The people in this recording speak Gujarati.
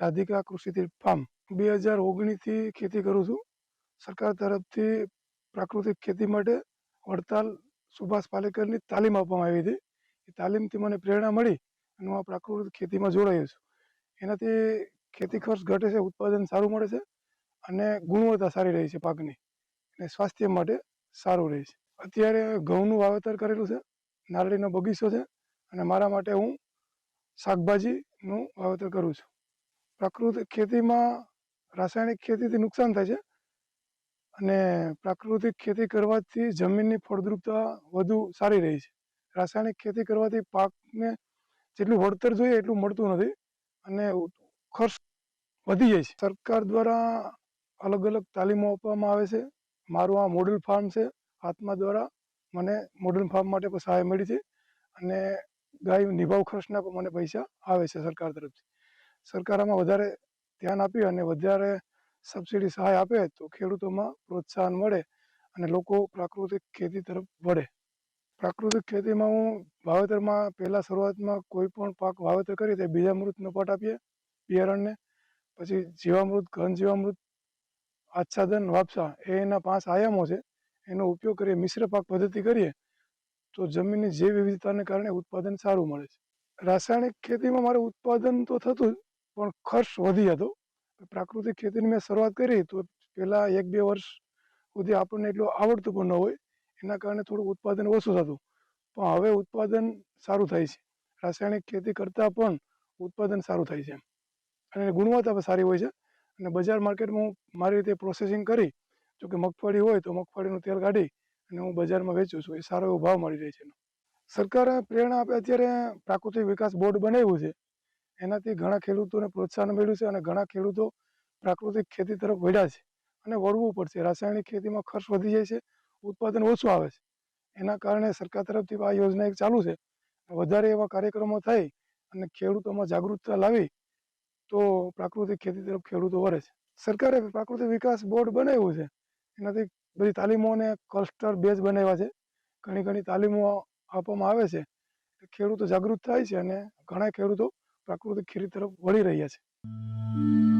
રાધિકા કૃષિથી ફાર્મ બે હજાર ઓગણીસથી ખેતી કરું છું. સરકાર તરફથી પ્રાકૃતિક ખેતી માટે વડતાલ સુભાષ પાલેકરની તાલીમ આપવામાં આવી હતી. એ તાલીમથી મને પ્રેરણા મળી અને હું આ પ્રાકૃતિક ખેતીમાં જોડાયો છું. એનાથી ખેતી ખર્ચ ઘટે છે, ઉત્પાદન સારું મળે છે અને ગુણવત્તા સારી રહી છે પાકની અને સ્વાસ્થ્ય માટે સારું રહે છે. અત્યારે ઘઉંનું વાવેતર કરેલું છે, નારળીનો બગીચો છે અને મારા માટે હું શાકભાજીનું વાવેતર કરું છું. પ્રાકૃતિક ખેતીમાં રાસાયણિક ખેતીથી નુકસાન થાય છે. અને પ્રાકૃતિક ખેતી કરવાથી જમીનની ફળદ્રુપતા વધુ સારી રહી છે. રાસાયણિક ખેતી કરવાથી પાકને જેટલું વળતર જોઈએ એટલું મળતું નથી અને ખર્ચ વધી જાય છે. સરકાર દ્વારા અલગ અલગ તાલીમો આપવામાં આવે છે. મારું આ મોડલ ફાર્મ છે. આત્મા દ્વારા મને મોડલ ફાર્મ માટે પણ સહાય મળી છે. અને ગાય નિભાવ ખર્ચના પણ મને પૈસા આવે છે સરકાર તરફથી. સરકાર આમાં વધારે ધ્યાન આપી અને વધારે સબસિડી સહાય આપે તો ખેડૂતોમાં પ્રોત્સાહન મળે અને લોકો પ્રાકૃતિક ખેતી તરફ વળે. પ્રાકૃતિક ખેતીમાં હું વાવેતરમાં પહેલાં શરૂઆતમાં કોઈ પણ પાક વાવેતર કરીએ તો બીજામૃતનો પટ આપીએ, બિયારણને. પછી જીવામૃત, ઘન જીવામૃત, આચ્છાદન, વાપસા એ એના પાંચ આયામો છે. એનો ઉપયોગ કરીએ, મિશ્ર પાક પદ્ધતિ કરીએ તો જમીનની જૈવ વિવિધતાને કારણે ઉત્પાદન સારું મળે છે. રાસાયણિક ખેતીમાં મારે ઉત્પાદન તો થતું જ પણ ખર્ચ વધી હતો. પ્રાકૃતિક ખેતીની મેં શરૂઆત કરી તો પહેલાં એક બે વર્ષ સુધી આપણને એટલું આવડતું પણ ન હોય. એના કારણે થોડું ઉત્પાદન ઓછું થતું. પણ હવે ઉત્પાદન સારું થાય છે. રાસાયણિક ખેતી કરતાં પણ ઉત્પાદન સારું થાય છે અને ગુણવત્તા પણ સારી હોય છે. અને બજાર માર્કેટમાં હું મારી રીતે પ્રોસેસિંગ કરી. જો કે મગફળી હોય તો મગફળીનું તેલ કાઢી અને હું બજારમાં વેચું છું. એ સારો એવો ભાવ મળી રહે છે સરકારે પ્રેરણા આપે અત્યારે પ્રાકૃતિક વિકાસ બોર્ડ બનાવ્યું છે. એનાથી ઘણા ખેડૂતોને પ્રોત્સાહન મળ્યું છે અને ઘણા ખેડૂતો પ્રાકૃતિક ખેતી તરફ વળ્યા છે અને વળવું પડશે. રાસાયણિક ખેતીમાં ખર્ચ વધી જાય છે, ઉત્પાદન ઓછું આવે છે. એના કારણે સરકાર તરફથી આ યોજના એક ચાલુ છે. વધારે એવા કાર્યક્રમો થાય અને ખેડૂતોમાં જાગૃતતા લાવી તો પ્રાકૃતિક ખેતી તરફ ખેડૂતો વળે છે. સરકારે પ્રાકૃતિક વિકાસ બોર્ડ બનાવ્યું છે. એનાથી બધી તાલીમો અને ક્લસ્ટર બેઝ બનાવ્યા છે. ઘણી ઘણી તાલીમો આપવામાં આવે છે. ખેડૂતો જાગૃત થાય છે અને ઘણા ખેડૂતો પ્રાકૃતિક ખેતી તરફ વળી રહ્યા છે.